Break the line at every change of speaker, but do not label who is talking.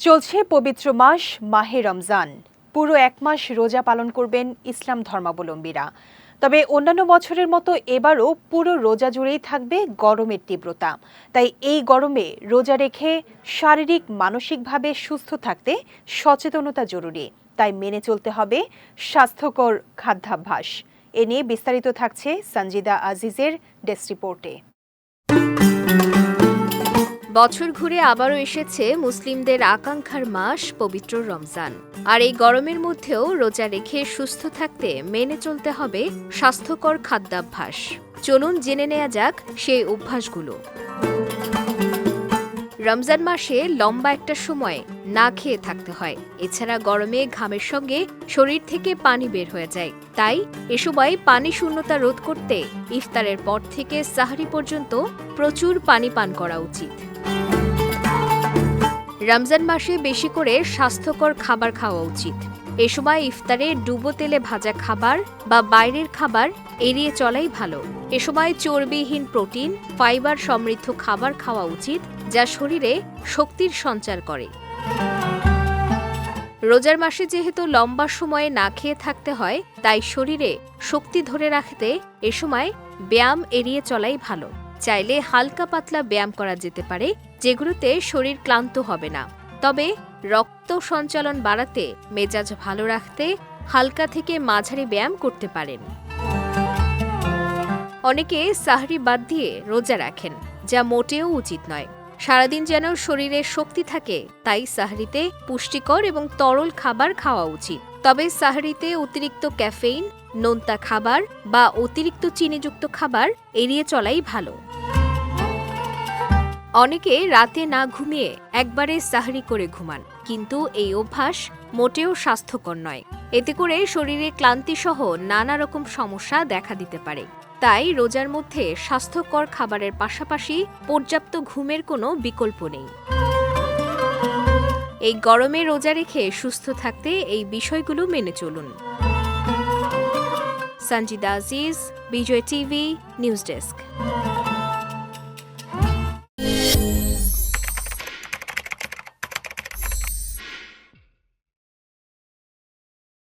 চলছে পবিত্র মাস, মাহে রমজান। পুরো এক মাস রোজা পালন করবেন ইসলাম ধর্মাবলম্বীরা। তবে অন্যান্য বছরের মতো এবারও পুরো রোজা জুড়েই থাকবে গরমের তীব্রতা। তাই এই গরমে রোজা রেখে শারীরিক, মানসিকভাবে সুস্থ থাকতে সচেতনতা জরুরি। তাই মেনে চলতে হবে স্বাস্থ্যকর খাদ্যাভ্যাস। এ নিয়ে বিস্তারিত থাকছে সঞ্জিদা আজিজের ডেস্ক রিপোর্টে।
বছর ঘুরে আবারও এসেছে মুসলিমদের আকাঙ্ক্ষার মাস পবিত্র রমজান। আর এই গরমের মধ্যেও রোজা রেখে সুস্থ থাকতে মেনে চলতে হবে স্বাস্থ্যকর খাদ্যাভ্যাস। চলুন জেনে নেওয়া যাক সেই অভ্যাসগুলো। রমজান মাসে লম্বা একটা সময় না খেয়ে থাকতে হয়। এছাড়া গরমে ঘামের সঙ্গে শরীর থেকে পানি বের হয়ে যায়। তাই এ সময় পানি শূন্যতা রোধ করতে ইফতারের পর থেকে সাহারি পর্যন্ত প্রচুর পানি পান করা উচিত। রমজান মাসে বেশি করে স্বাস্থ্যকর খাবার খাওয়া উচিত। এ সময় ইফতারে ডুবো তেলে ভাজা খাবার বা বাইরের খাবার এড়িয়ে চলাই ভালো। এ সময় চর্বিহীন প্রোটিন, ফাইবার সমৃদ্ধ খাবার খাওয়া উচিত, যা শরীরে শক্তির সঞ্চার করে। রোজার মাসে যেহেতু লম্বা সময়ে না খেয়ে থাকতে হয়, তাই শরীরে শক্তি ধরে রাখতে এ সময় ব্যায়াম এড়িয়ে চলাই ভালো। চাইলে হালকা পাতলা ব্যায়াম করা যেতে পারে, যেগুলোতে শরীর ক্লান্ত হবে না। তবে রক্ত সঞ্চালন বাড়াতে, মেজাজ ভালো রাখতে, হালকা থেকে মাঝারি ব্যায়াম করতে পারেন। অনেকে সাহরি বাদ দিয়ে রোজা রাখেন, যা মোটেও উচিত নয়। সারাদিন যেন শরীরে শক্তি থাকে, তাই সাহরিতে পুষ্টিকর এবং তরল খাবার খাওয়া উচিত। তবে সাহরিতে অতিরিক্ত ক্যাফেইন, নোনতা খাবার বা অতিরিক্ত চিনিযুক্ত খাবার এড়িয়ে চলাই ভালো। অনেকে রাতে না ঘুমিয়ে একবারে সাহারি করে ঘুমান। কিন্তু এই অভ্যাস মোটেও স্বাস্থ্যকর নয়। এতে করে শরীরে ক্লান্তিসহ নানা রকম সমস্যা দেখা দিতে পারে। তাই রোজার মধ্যে স্বাস্থ্যকর খাবারের পাশাপাশি পর্যাপ্ত ঘুমের কোনো বিকল্প নেই। এই গরমে রোজা রেখে সুস্থ থাকতে এই বিষয়গুলো মেনে চলুন। Sanjida Aziz, Bijoy TV, news desk.